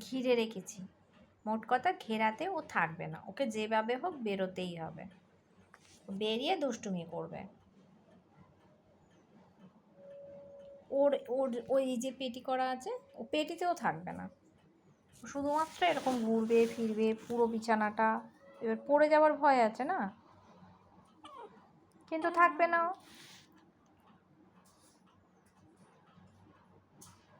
ঘিরে রেখেছি। মোট কথা ঘেরাতে ও থাকবে না। ওকে যেভাবে হোক বেরোতেই হবে। বেরিয়ে দুষ্টুমি করবে। ওর ওর, ওই যে পেটি করা আছে, ও পেটিতেও থাকবে না। শুধুমাত্র এরকম ঘুরবে, ফিরবে, পুরো বিছানাটা। এবার পড়ে যাওয়ার ভয় আছে না? কিন্তু থাকবে না